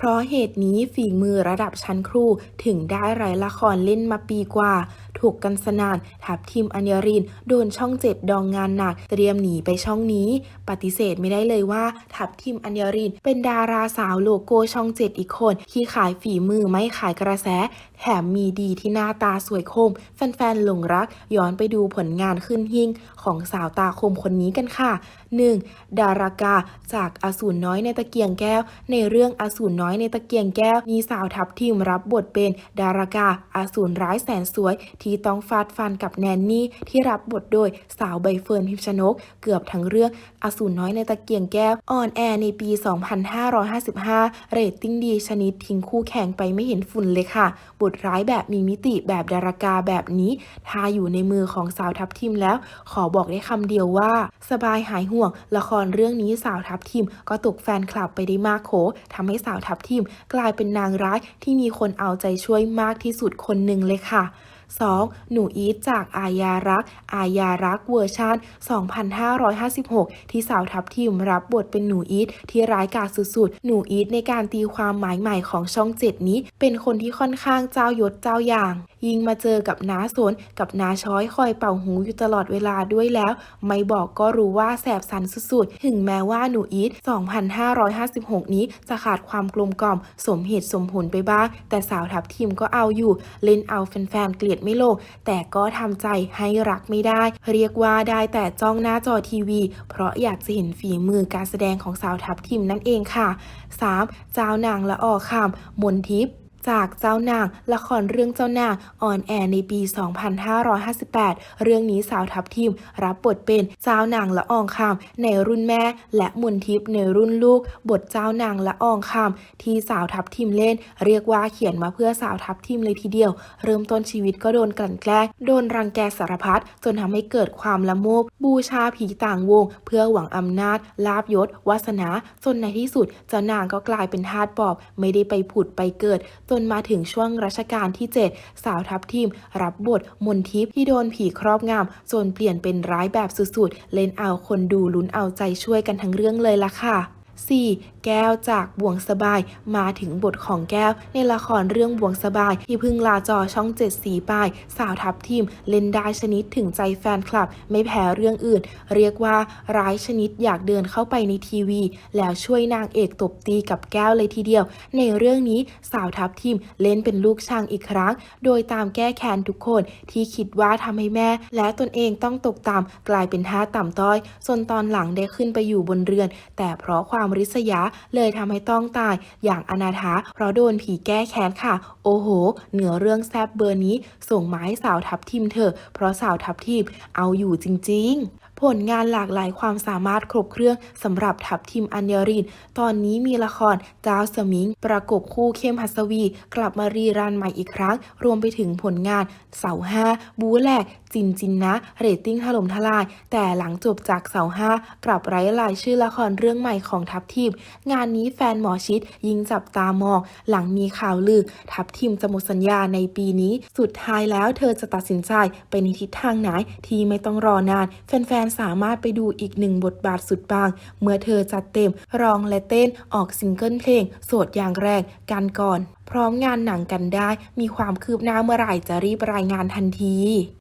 เพราะเหตุนี้ฝีมือระดับชั้นครูถึงได้ไร้ละครเล่นมาปีกว่า ถูกกันสนานทับทีมอัญญริน โดนช่องเจ็ดดองงานหนัก เตรียมหนีไปช่องนี้ ปฏิเสธไม่ได้เลยว่าทับทีมอัญญริน เป็นดาราสาวโลโก้ช่องเจ็ดอีกคน ที่ขายฝีมือไม่ขายกระแส แถมมีดีที่หน้าตาสวยคม แฟนๆหลงรัก ย้อนไปดูผลงานขึ้นหิ่งของสาวตาคมคนนี้กันค่ะ 1. ดารากาจากอสูรน้อยในตะเกียงแก้ว ในเรื่องอสูรน้อยอยในตะเกียงแก้ว มีสาวทัพทีมรับบทเป็นดารากาอาสูรร้ายแสนสวย ที่ต้องฟาดฟันกับแนนนี่ที่รับบทโดยสาวใบเฟิร์นพิมชนก เกือบทั้งเรื่องอสูรน้อยในตะเกียงแก้วออนแอร์ในปี 2555 เรตติ้งดีชนิดทิ้งคู่แข่งไปไม่เห็นฝุ่นเลยค่ะ บทร้ายแบบมีมิติแบบดารากาแบบนี้ถ้าอยู่ในมือของสาวทัพทีมแล้ว ขอบอกได้คำเดียวว่า สบายหายห่วง ละครเรื่องนี้สาวทัพทีมก็ตกแฟนคลับไปได้มากโขทำให้สาวทัพทีมกลายเป็นนางร้ายที่มีคนเอาใจช่วยมากที่สุดคนหนึ่งเลยค่ะ 2. หนูอีทจากอายารัก อายารักเวอร์ชัน2556 ที่สาวทัพทีมรับบทเป็นหนูอีทที่ร้ายกาจสุดๆ หนูอีทในการตีความหมายใหม่ของช่องเจ็ดนี้ เป็นคนที่ค่อนข้างเจ้ายศเจ้าอย่าง ยิ่งมาเจอกับน้าสนกับน้าช้อยคอยเป่าหูอยู่ตลอดเวลาด้วยแล้ว ไม่บอกก็รู้ว่าแสบสันสุดๆ ถึงแม้ว่าหนูอีท2556 นี้จะขาดความกลมกล่อม สมเหตุสมผลไปบ้าง แต่สาวทัพทีมก็เอาอยู่ เล่นเอาแฟนๆเกลียดไม่ลง แต่ก็ทำใจให้รักไม่ได้ เรียกว่าได้แต่จ้องหน้าจอทีวี เพราะอยากจะเห็นฝีมือการแสดงของสาวทัพทิมนั่นเองค่ะ 3. เจ้านางละออคำมนทิพย์ จากเจ้านาง ละครเรื่องเจ้านางออนแอร์ในปี 2558 เรื่องนี้สาวทัพทีม รับบทเป็นเจ้านางละอองคำในรุ่นแม่ และมุนทิพย์ในรุ่นลูก บทเจ้านางละอองคำที่สาวทัพทีมเล่น เรียกว่าเขียนมาเพื่อสาวทัพทีมเลยทีเดียว เริ่มต้นชีวิตก็โดนกลั่นแกล้งโดนรังแกสารพัดจนทำให้เกิดความละโมบบูชาผีต่างวง เพื่อหวังอำนาจ ลาบยศวาสนาจนในที่สุดเจ้านางก็กลายเป็นทาสปอบ ไม่ได้ไปผุดไปเกิดจนมาถึงช่วงรัชกาลที่ 7 สาวทัพทีม รับบทมนทิพย์ที่โดนผีครอบงำจนเปลี่ยนเป็นร้ายแบบสุดๆ เล่นเอาคนดูลุ้นเอาใจช่วยกันทั้งเรื่องเลยล่ะค่ะ 4. แก้วจากบ่วงสบายมาถึงบทของแก้ว ในละครเรื่องบ่วงสบาย ที่พิ่งลาจอช่องเจ็ดสีปาย สาวทัพทีม เล่นได้ชนิดถึงใจแฟนคลับ ไม่แพ้เรื่องอื่น เรียกว่าร้ายชนิดอยากเดินเข้าไปในทีวี แล้วช่วยนางเอกตบตีกับแก้วเลยทีเดียว ในเรื่องนี้สาวทัพทีมเล่นเป็นลูกช่างอีกครั้ง โดยตามแก้แค้นทุกคนที่คิดว่าทำให้แม่ และตนเองต้องตกต่ำกลายเป็นท่าต่ำต้อยจนตอนหลังได้ขึ้นไปอยู่บนเรือน แต่เพราะความริษยาเลยทำให้ต้องตายอย่างอนาถาเพราะโดนผีแก้แค้นค่ะ โอ้โห เหนือเรื่องแซบเบอร์นี้ ส่งไม้สาวทับทิมเถอะเพราะสาวทับทิมเอาอยู่จริง ๆ ผลงานหลากหลายความสามารถครบเครื่องสำหรับทัพทีมอัญญริน ตอนนี้มีละครดาวสมิง ประกบคู่เข้มหัสวี กลับมารีรันใหม่อีกครั้ง รวมไปถึงผลงานเสาห้าบูแหลกจินจินนะเรตติ้งถล่มทลาย แต่หลังจบจากเสาห้ากลับไร้รายชื่อละครเรื่องใหม่ของทัพทีม งานนี้แฟนหมอชิดยิงจับตามอง หลังมีข่าวลือ ทัพทีมจะหมดสัญญาในปีนี้ สุดท้ายแล้วเธอจะตัดสินใจไปในทิศทางไหนที่ไม่ต้องรอนาน แฟนสามารถไปดูอีกหนึ่งบทบาทสุดปัง เมื่อเธอจัดเต็มร้องและเต้นออกซิงเกิลเพลง โสดอย่างแรงกันก่อน พร้อมงานหนังกันได้ มีความคืบหน้าเมื่อไหร่จะรีบรายงานทันที